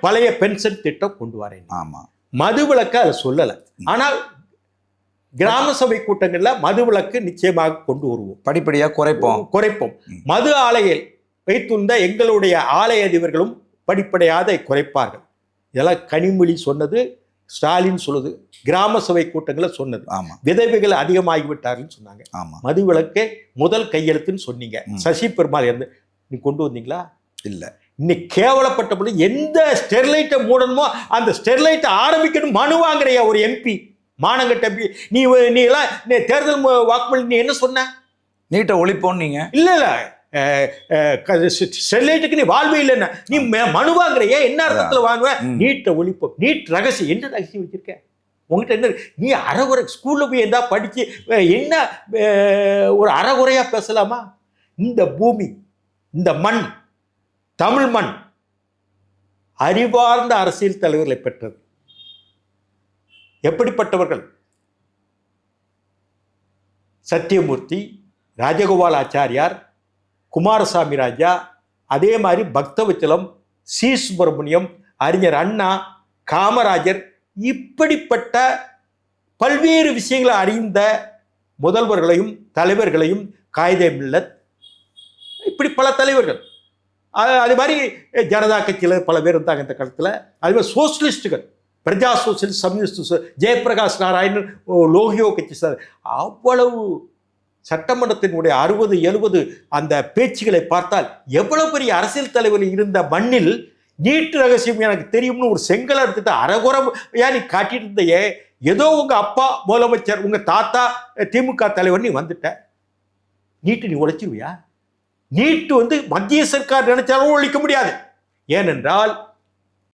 பழைய பென்ஷன் திட்டம் கொண்டு வரேன். ஆமா. மதுவிலக்கு அதை சொல்லலை. ஆனால் கிராம சபை கூட்டங்கள்ல மதுவிலக்கு நிச்சயமாக கொண்டு வருவோம். படிப்படியா குறைப்போம். குறைப்போம். மது ஆலையில் வைத்துள்ள எங்களுடைய ஆலய அதிபர்களும் படிப்படியாக அதை குறைப்பார்கள். இதெல்லாம் கனிமொழி சொன்னது ஸ்டாலின் சொல்லுது கிராம சபை கூட்டங்களை சொன்னது. ஆமா. விதவைகள் அதிகமாகிவிட்டார்கள்னு சொன்னாங்க. ஆமா. மதுவிலக்கே முதல் கையெழுத்துன்னு சொன்னீங்க. சசி பெருமாள் இருந்து நீ கொண்டு வந்தீங்களா? இல்ல. இன்னைக்கு கேவலப்பட்டபடி எந்த ஸ்டெர்லைட்டை மூடணுமோ அந்த ஸ்டெர்லைட்டை ஆரம்பிக்கணும். மனு வாங்குறியா ஒரு எம்பி மானங்கட்ட எம்பி நீ நீ எல்லாம் நீ தேர்தல் வாக்குமூலம் நீ என்ன சொன்ன? நீட்டை ஒழிப்போம் நீங்க. இல்ல இல்ல. ஸ்டெர்லைட்டுக்கு நீ வாழ்வே இல்லைன்னா. நீ மனு வாங்குறியா? என்ன அர்த்தத்துல வாங்குவ. நீட்டை ஒழிப்போம் நீட் ரகசியம். என்ன ரகசியம் வச்சிருக்க? உங்ககிட்ட என்ன? நீ அறகுறை ஸ்கூல்ல போய் எதா அஹ், என்ன ஒரு அறகுறையா பேசலாமா? இந்த பூமி இந்த மண் தமிழ் மண் அறிவார்ந்த அரசியல் தலைவர்களை பெற்றது. எப்படிப்பட்டவர்கள்? சத்தியமூர்த்தி ராஜகோபால் ஆச்சாரியார் குமாரசாமி ராஜா அதே மாதிரி பக்தவச்சலம் சி சுப்பிரமணியம் அறிஞர் அண்ணா காமராஜர் இப்படிப்பட்ட பல்வேறு விஷயங்களை அறிந்த முதல்வர்களையும் தலைவர்களையும் காயிதே மில்லத் இப்படி பல தலைவர்கள். அது- மாதிரி ஜனதா கட்சியில் பல பேர் இருந்தாங்க இந்த காலத்தில். அது மாதிரி சோசியலிஸ்ட்டுகள் பிரஜா சோசியலிஸ்ட் கம்யூனிஸ்ட் சோ- ஜெயபிரகாஷ் நாராயணன் லோகியோ கட்சி சார் அவ்வளவு சட்டமன்றத்தினுடைய அறுபது எழுபது அந்த பேச்சுகளை பார்த்தால் எவ்வளோ பெரிய அரசியல் தலைவர் இருந்த மண்ணில் நீட்டு ரகசியம் எனக்கு தெரியும்னு ஒரு செங்கலை எடுத்துட்டு அறகுறம் ஏன் நீ காட்டிட்டு இருந்தையே ஏதோ உங்கள் அப்பா முதலமைச்சர் உங்கள் தாத்தா திமுக தலைவர் நீ வந்துட்ட. நீட்டு நீ உழைச்சிருவியா? நீட்டு வந்து மத்திய சர்க்கார் நினைச்சாலும் ஒழிக்க முடியாது. ஏனென்றால்